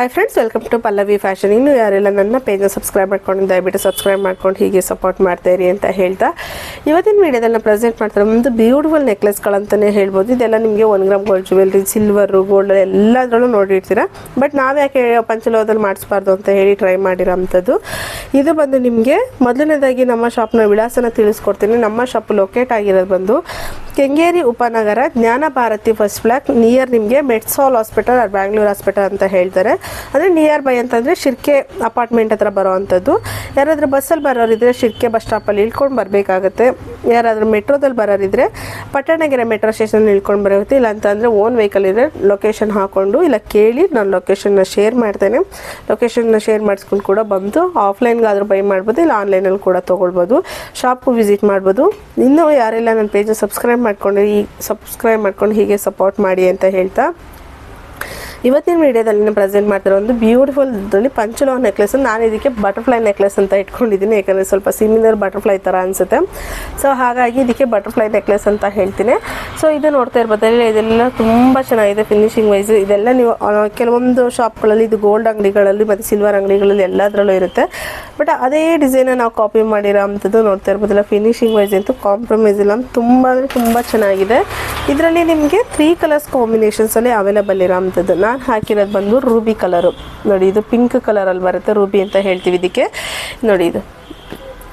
Hi friends welcome to Pallavi fashion ಇನ್ನು ಯಾರೆಲ್ಲ ನನ್ನ ಪೇಜ್ನ ಸಬ್ಸ್ಕ್ರೈಬ್ ಮಾಡ್ಕೊಂಡು ದಯವಿಟ್ಟು ಸಬ್ಸ್ಕ್ರೈಬ್ ಮಾಡ್ಕೊಂಡು ಹೀಗೆ ಸಪೋರ್ಟ್ ಮಾಡ್ತಾ ಇರಿ ಅಂತ ಹೇಳ್ತಾ ಇವತ್ತಿನ ವಿಡಿಯೋದಲ್ಲಿ ಪ್ರೆಸೆಂಟ್ ಮಾಡ್ತಾರೆ ಒಂದು ಬ್ಯೂಟಿಫುಲ್ ನೆಕ್ಲೆಸ್ಗಳಂತಲೇ ಹೇಳ್ಬೋದು. ಇದೆಲ್ಲ ನಿಮಗೆ one gram gold jewellery silver gold ಎಲ್ಲದರಲ್ಲೂ ನೋಡಿರ್ತೀರ. ಬಟ್ ನಾವು ಯಾಕೆ ಪಂಚಲೋಹದಲ್ಲಿ ಮಾಡಿಸ್ಬಾರ್ದು ಅಂತ ಹೇಳಿ ಟ್ರೈ ಮಾಡಿರೋ ಅಂಥದ್ದು. ಇದು ಬಂದು ನಿಮಗೆ ಮೊದಲನೇದಾಗಿ ನಮ್ಮ ಶಾಪ್ನ ವಿಳಾಸನ ತಿಳಿಸ್ಕೊಡ್ತೀನಿ. ನಮ್ಮ ಶಾಪ್ ಲೊಕೇಟ್ ಆಗಿರೋದು ಬಂದು ಕೆಂಗೇರಿ ಉಪನಗರ ಜ್ಞಾನ ಭಾರತಿ ಫಸ್ಟ್ ಬ್ಲಾಕ್ ನಿಯರ್ ನಿಮಗೆ ಮೆಟ್ಸಾಲ್ ಹಾಸ್ಪಿಟಲ್ ಆರ್ ಬ್ಯಾಂಗ್ಳೂರ್ ಹಾಸ್ಪಿಟಲ್ ಅಂತ ಹೇಳ್ತಾರೆ. ಅಂದರೆ ನಿಯರ್ ಬೈ ಅಂತಂದರೆ ಶಿರ್ಕೆ ಅಪಾರ್ಟ್ಮೆಂಟ್ ಹತ್ರ ಬರೋ ಅಂಥದ್ದು ಯಾರಾದರೂ ಬಸ್ಸಲ್ಲಿ ಬರೋರಿದ್ರೆ ಶಿರ್ಕೆ ಬಸ್ ಸ್ಟಾಪಲ್ಲಿ ಇಳ್ಕೊಂಡು ಬರಬೇಕಾಗುತ್ತೆ. ಯಾರಾದರೂ ಮೆಟ್ರೋದಲ್ಲಿ ಬರೋರಿದ್ರೆ ಪಟ್ಟಣಗೆರೆ ಮೆಟ್ರೋ ಸ್ಟೇಷನ್ ಇಳ್ಕೊಂಡು ಬರೋತ್ತೆ ಇಲ್ಲ ಅಂತಂದರೆ ಓನ್ ವೆಹಿಕಲ್ ಇದ್ರೆ ಲೊಕೇಶನ್ ಹಾಕ್ಕೊಂಡು ಇಲ್ಲ ಕೇಳಿ ನಾನು ಲೊಕೇಶನ್ನ ಶೇರ್ ಮಾಡ್ತೇನೆ. ಲೊಕೇಶನ್ನ ಶೇರ್ ಮಾಡಿಸ್ಕೊಂಡು ಕೂಡ ಬಂದು ಆಫ್ಲೈನ್ಗಾದರೂ ಬೈ ಮಾಡ್ಬೋದು ಇಲ್ಲ ಆನ್ಲೈನಲ್ಲಿ ಕೂಡ ತೊಗೊಳ್ಬೋದು. ಶಾಪ್ಗೂ ವಿಸಿಟ್ ಮಾಡ್ಬೋದು. ಇನ್ನೂ ಯಾರೆಲ್ಲ ನನ್ನ ಪೇಜ್ ಸಬ್ಸ್ಕ್ರೈಬ್ ಮಾಡ್ಕೊಂಡು ಈ ಸಬ್ಸ್ಕ್ರೈಬ್ ಮಾಡ್ಕೊಂಡು ಹೀಗೆ ಸಪೋರ್ಟ್ ಮಾಡಿ ಅಂತ ಹೇಳ್ತಾ ಇವತ್ತಿನ ವಿಡಿಯೋದಲ್ಲಿ ನಾನು ಪ್ರೆಸೆಂಟ್ ಮಾಡ್ತಿರೋ ಒಂದು ಬ್ಯೂಟಿಫುಲ್ ಇದರಲ್ಲಿ ಪಂಚಲೋ ನೆಕ್ಲೆಸ್ ನಾನು ಇದಕ್ಕೆ ಬಟರ್ಫ್ಲೈ ನೆಕ್ಲೆಸ್ ಅಂತ ಇಟ್ಕೊಂಡಿದ್ದೀನಿ, ಯಾಕಂದರೆ ಸ್ವಲ್ಪ ಸಿಮಿಲರ್ ಬಟರ್ಫ್ಲೈ ಥರ ಅನಿಸುತ್ತೆ. ಸೊ ಹಾಗಾಗಿ ಇದಕ್ಕೆ ಬಟರ್ಫ್ಲೈ ನೆಕ್ಲೆಸ್ ಅಂತ ಹೇಳ್ತೀನಿ. ಸೊ ಇದು ನೋಡ್ತಾ ಇರ್ಬೋದಲ್ಲ ಇದೆಲ್ಲ ತುಂಬ ಚೆನ್ನಾಗಿದೆ ಫಿನಿಶಿಂಗ್ ವೈಸ್ ಇದೆಲ್ಲ ನೀವು ಕೆಲವೊಂದು ಶಾಪ್ಗಳಲ್ಲಿ ಇದು ಗೋಲ್ಡ್ ಅಂಗಡಿಗಳಲ್ಲಿ ಮತ್ತು ಸಿಲ್ವರ್ ಅಂಗಡಿಗಳಲ್ಲಿ ಎಲ್ಲದರಲ್ಲೂ ಇರುತ್ತೆ. ಬಟ್ ಅದೇ ಡಿಸೈನ ನಾವು ಕಾಪಿ ಮಾಡಿರೋ ಅಂಥದ್ದು ನೋಡ್ತಾ ಇರ್ಬೋದಿಲ್ಲ ಫಿನಿಶಿಂಗ್ ವೈಸ್ ಅಂತೂ ಕಾಂಪ್ರಮೈಸ್ ಇಲ್ಲ. ತುಂಬ ಅಂದರೆ ತುಂಬ ಚೆನ್ನಾಗಿದೆ. ಇದರಲ್ಲಿ ನಿಮಗೆ ತ್ರೀ ಕಲರ್ಸ್ ಕಾಂಬಿನೇಷನ್ಸಲ್ಲಿ ಅವೈಲೇಬಲ್ ಇರೋ ಅಂಥದ್ದು ನಾನು ಹಾಕಿರೋದು ಬಂದು ರೂಬಿ ಕಲರು. ನೋಡಿ, ಇದು ಪಿಂಕ್ ಕಲರಲ್ಲಿ ಬರುತ್ತೆ ರೂಬಿ ಅಂತ ಹೇಳ್ತೀವಿ ಇದಕ್ಕೆ. ನೋಡಿ, ಇದು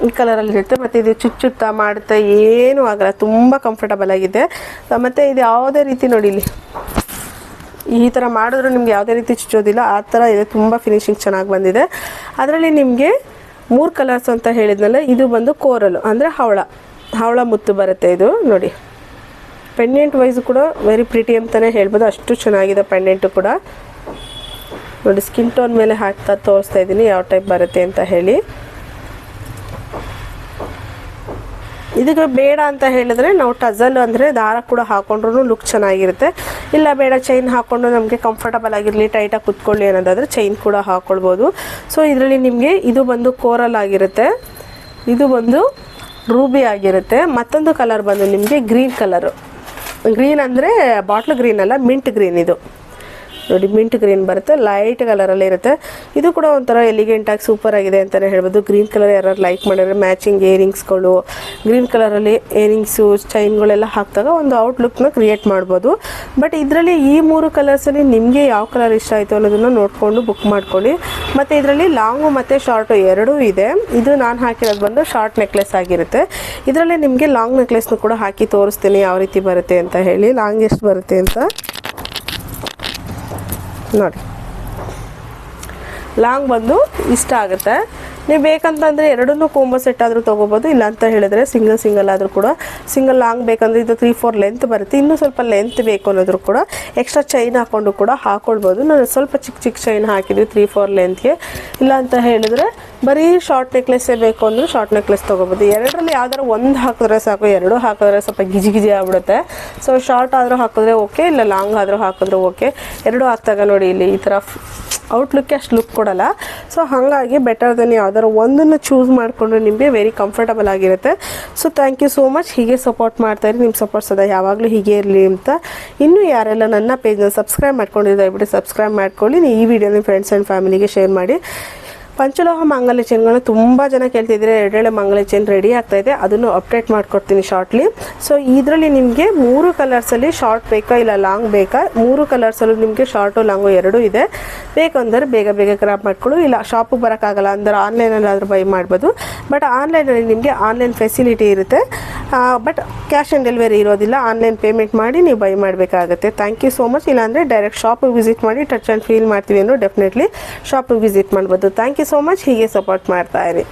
ಈ ಕಲರಲ್ಲಿ ಇರುತ್ತೆ. ಮತ್ತು ಇದು ಚುಚ್ಚುತ್ತಾ ಮಾಡುತ್ತಾ ಏನೂ ಆಗಲ್ಲ. ತುಂಬ ಕಂಫರ್ಟಬಲ್ ಆಗಿದೆ. ಮತ್ತು ಇದು ಯಾವುದೇ ರೀತಿ ನೋಡಿ ಇಲ್ಲಿ. ಈ ಥರ ಮಾಡಿದ್ರು ನಿಮ್ಗೆ ಯಾವುದೇ ರೀತಿ ಚುಚ್ಚೋದಿಲ್ಲ. ಆ ಥರ ಇದೆ. ತುಂಬ ಫಿನಿಶಿಂಗ್ ಚೆನ್ನಾಗಿ ಬಂದಿದೆ. ಅದರಲ್ಲಿ ನಿಮಗೆ ಮೂರು ಕಲರ್ಸ್ ಅಂತ ಹೇಳಿದ್ನಲ್ಲ, ಇದು ಬಂದು ಕೋರಲು, ಅಂದರೆ ಹವಳ. ಹವಳ ಮುತ್ತು ಬರುತ್ತೆ ಇದು. ನೋಡಿ. ಪೆಂಡೆಂಟ್ ವೈಸ್ ಕೂಡ ವೆರಿ ಪ್ರಿಟಿ ಅಂತಲೇ ಹೇಳ್ಬೋದು. ಅಷ್ಟು ಚೆನ್ನಾಗಿದೆ ಪೆಂಡೆಂಟು ಕೂಡ. ನೋಡಿ ಸ್ಕಿನ್ ಟೋನ್ ಮೇಲೆ ಹಾಕ್ತಾ ತೋರಿಸ್ತಾ ಇದ್ದೀನಿ ಯಾವ ಟೈಪ್ ಬರುತ್ತೆ ಅಂತ ಹೇಳಿ. ಇದಕ್ಕೆ ಬೇಡ ಅಂತ ಹೇಳಿದ್ರೆ ನಾವು ಟಜಲ್ ಅಂದರೆ ದಾರ ಕೂಡ ಹಾಕೊಂಡ್ರು ಲುಕ್ ಚೆನ್ನಾಗಿರುತ್ತೆ. ಇಲ್ಲ ಬೇಡ ಚೈನ್ ಹಾಕೊಂಡು ನಮಗೆ ಕಂಫರ್ಟಬಲ್ ಆಗಿರಲಿ ಟೈಟಾಗಿ ಕುತ್ಕೊಳ್ಳಿ ಅನ್ನೋದಾದರೆ ಚೈನ್ ಕೂಡ ಹಾಕ್ಕೊಳ್ಬೋದು ಸೊ ಇದರಲ್ಲಿ ನಿಮಗೆ ಇದು ಬಂದು ಕೋರಲ್ ಆಗಿರುತ್ತೆ. ಇದು ಬಂದು ರೂಬಿ ಆಗಿರುತ್ತೆ. ಮತ್ತೊಂದು ಕಲರ್ ಬಂದು ನಿಮಗೆ ಗ್ರೀನ್ ಕಲರು ಗ್ರೀನ್ ಅಂದರೆ ಬಾಟ್ಲ್ ಗ್ರೀನ್ ಅಲ್ಲ ಮಿಂಟ್ ಗ್ರೀನ್ ಇದು. ನೋಡಿ ಮಿಂಟ್ ಗ್ರೀನ್ ಬರುತ್ತೆ ಲೈಟ್ ಕಲರಲ್ಲಿ ಇರುತ್ತೆ. ಇದು ಕೂಡ ಒಂಥರ ಎಲಿಗೆಂಟಾಗಿ ಸೂಪರ್ ಆಗಿದೆ ಅಂತಲೇ ಹೇಳ್ಬೋದು. ಗ್ರೀನ್ ಕಲರ್ ಯಾರು ಲೈಕ್ ಮಾಡಿದ್ರೆ ಮ್ಯಾಚಿಂಗ್ ಇಯರಿಂಗ್ಸ್ಗಳು ಗ್ರೀನ್ ಕಲರಲ್ಲಿ ಇಯರಿಂಗ್ಸು ಚೈನ್ಗಳೆಲ್ಲ ಹಾಕಿದಾಗ ಒಂದು ಔಟ್ಲುಕ್ನ ಕ್ರಿಯೇಟ್ ಮಾಡ್ಬೋದು. ಬಟ್ ಇದರಲ್ಲಿ ಈ ಮೂರು ಕಲರ್ಸಲ್ಲಿ ನಿಮಗೆ ಯಾವ ಕಲರ್ ಇಷ್ಟ ಆಯಿತು ಅನ್ನೋದನ್ನು ನೋಡಿಕೊಂಡು ಬುಕ್ ಮಾಡ್ಕೊಳ್ಳಿ. ಮತ್ತು ಇದರಲ್ಲಿ ಲಾಂಗು ಮತ್ತು ಶಾರ್ಟು ಎರಡೂ ಇದೆ. ಇದು ನಾನು ಹಾಕಿರೋದು ಬಂದು ಶಾರ್ಟ್ ನೆಕ್ಲೆಸ್ ಆಗಿರುತ್ತೆ. ಇದರಲ್ಲಿ ನಿಮಗೆ ಲಾಂಗ್ ನೆಕ್ಲೆಸ್ನು ಕೂಡ ಹಾಕಿ ತೋರಿಸ್ತೀನಿ, ಯಾವ ರೀತಿ ಬರುತ್ತೆ ಅಂತ ಹೇಳಿ. ಲಾಂಗ್ ಎಷ್ಟು ಬರುತ್ತೆ ಅಂತ. ನೋಡಿ. ಲಾಂಗ್ ಬಂದು ಇಷ್ಟ ಆಗುತ್ತೆ. ನೀವು ಬೇಕಂತಂದರೆ ಎರಡನ್ನೂ ಕೋಂಬೋ ಸೆಟ್ ಆದರೂ ತೊಗೋಬೋದು ಇಲ್ಲ ಅಂತ ಹೇಳಿದ್ರೆ ಸಿಂಗಲ್ ಸಿಂಗಲ್ ಆದರೂ ಕೂಡ. ಸಿಂಗಲ್ ಲಾಂಗ್ ಬೇಕಂದರೆ ಇದು ತ್ರೀ ಫೋರ್ ಲೆಂತ್ ಬರುತ್ತೆ. ಇನ್ನೂ ಸ್ವಲ್ಪ ಲೆಂತ್ ಬೇಕು ಅನ್ನೋದ್ರು ಕೂಡ. ಎಕ್ಸ್ಟ್ರಾ ಚೈನ್ ಹಾಕ್ಕೊಂಡು ಕೂಡ ಹಾಕ್ಕೊಳ್ಬೋದು ನಾನು ಸ್ವಲ್ಪ ಚಿಕ್ಕ ಚಿಕ್ಕ ಚೈನ್ ಹಾಕಿದ್ವಿ ತ್ರೀ ಫೋರ್ ಲೆಂತ್ಗೆ ಇಲ್ಲ ಅಂತ ಹೇಳಿದ್ರೆ ಬರೀ ಶಾರ್ಟ್ ನೆಕ್ಲೆಸ್ಸೇ ಬೇಕು ಅಂದರೆ ಶಾರ್ಟ್ ನೆಕ್ಲೆಸ್ ತೊಗೋಬೋದು. ಎರಡರಲ್ಲಿ ಯಾವ್ದಾರು ಒಂದು ಹಾಕಿದ್ರೆ ಸಾಕು, ಎರಡು ಹಾಕಿದ್ರೆ ಸ್ವಲ್ಪ ಗಿಜಿ ಗಿಜಿ ಆಗ್ಬಿಡುತ್ತೆ. ಸೊ ಶಾರ್ಟ್ ಆದರೂ ಹಾಕಿದ್ರೆ ಓಕೆ ಇಲ್ಲ ಲಾಂಗ್ ಆದರೂ ಹಾಕಿದ್ರೆ ಓಕೆ ಎರಡು ಹಾಕ್ದಾಗ ನೋಡಿ ಇಲ್ಲಿ ಈ ಥರ ಔಟ್ಲುಕ್ಕೆ ಅಷ್ಟು ಲುಕ್ ಕೊಡಲ್ಲ. ಸೊ ಹಾಗಾಗಿ ಬೆಟರ್ ದೆನ್ ಯಾವ್ದಾದ್ರು ಒಂದನ್ನು ಚೂಸ್ ಮಾಡಿಕೊಂಡ್ರೆ ನಿಮಗೆ ವೆರಿ ಕಂಫರ್ಟಬಲ್ ಆಗಿರುತ್ತೆ. So thank you so much ಹೀಗೆ ಸಪೋರ್ಟ್ ಮಾಡ್ತಾ ಇರಿ. ನಿಮ್ಮ ಸಪೋರ್ಟ್ ಸದಾ ಯಾವಾಗಲೂ ಹೀಗೆ ಇರಲಿ ಅಂತ. ಇನ್ನೂ ಯಾರೆಲ್ಲ ನನ್ನ ಪೇಜ್ನ ಸಬ್ಸ್ಕ್ರೈಬ್ ಮಾಡ್ಕೊಂಡಿದ್ದು ದಯವಿಟ್ಟು ಸಬ್ಸ್ಕ್ರೈಬ್ ಮಾಡ್ಕೊಳ್ಳಿ. ಈ ವಿಡಿಯೋ ನಿಮ್ಮ ಫ್ರೆಂಡ್ಸ್ ಆ್ಯಂಡ್ ಫ್ಯಾಮಿಲಿಗೆ ಶೇರ್ ಮಾಡಿ. ಪಂಚಲೋಹ ಮಾಂಗಲ್ಯ ಚೈನ್ಗಳನ್ನ ತುಂಬ ಜನ ಕೇಳ್ತಿದ್ರೆ ಎರಡೆಳೆ ಮಾಂಗಲ್ಯ ಚೈನ್ ರೆಡಿ ಆಗ್ತಾ ಇದೆ. ಅದನ್ನು ಅಪ್ಡೇಟ್ ಮಾಡ್ಕೊಡ್ತೀನಿ ಶಾರ್ಟ್ಲಿ ಸೊ ಇದರಲ್ಲಿ ನಿಮಗೆ ಮೂರು ಕಲರ್ಸಲ್ಲಿ ಶಾರ್ಟ್ ಬೇಕಾ ಇಲ್ಲ ಲಾಂಗ್ ಬೇಕಾ? ಮೂರು ಕಲರ್ಸಲ್ಲೂ ನಿಮಗೆ ಶಾರ್ಟು ಲಾಂಗು ಎರಡೂ ಇದೆ. ಬೇಕಂದ್ರೆ ಬೇಗ ಬೇಗ ಕ್ರಾಪ್ ಮಾಡ್ಕೊಳ್ಳು. ಇಲ್ಲ ಶಾಪಿಗೆ ಬರೋಕ್ಕಾಗಲ್ಲ, ಅಂದ್ರೆ ಆನ್ಲೈನಲ್ಲಿ ಆದರೂ ಬೈ ಮಾಡ್ಬೋದು. ಬಟ್ ಆನ್ಲೈನಲ್ಲಿ ನಿಮಗೆ ಆನ್ಲೈನ್ ಫೆಸಿಲಿಟಿ ಇರುತ್ತೆ. ಬಟ್ ಕ್ಯಾಶ್ ಆನ್ ಡೆಲಿವರಿ ಇರೋದಿಲ್ಲ. ಆನ್ಲೈನ್ ಪೇಮೆಂಟ್ ಮಾಡಿ ನೀವು ಬೈ ಮಾಡಬೇಕಾಗುತ್ತೆ. ಥ್ಯಾಂಕ್ ಯು ಸೋ ಮಚ್ ಇಲ್ಲಾಂದರೆ ಡೈರೆಕ್ಟ್ ಶಾಪಿಗೆ ವಿಸಿಟ್ ಮಾಡಿ ಟಚ್ ಆ್ಯಂಡ್ ಫೀಲ್ ಮಾಡ್ತೀವಿ ಅನ್ನೋ ಡೆಫಿನೆಟ್ಲಿ ಶಾಪಿಗೆ ವಿಸಿಟ್ ಮಾಡ್ಬೋದು. ಥ್ಯಾಂಕ್ ಯು ಸೋ ಮಚ್ ಹೀಗೆ ಸಪೋರ್ಟ್ ಮಾಡ್ತಾ ಇರಿ.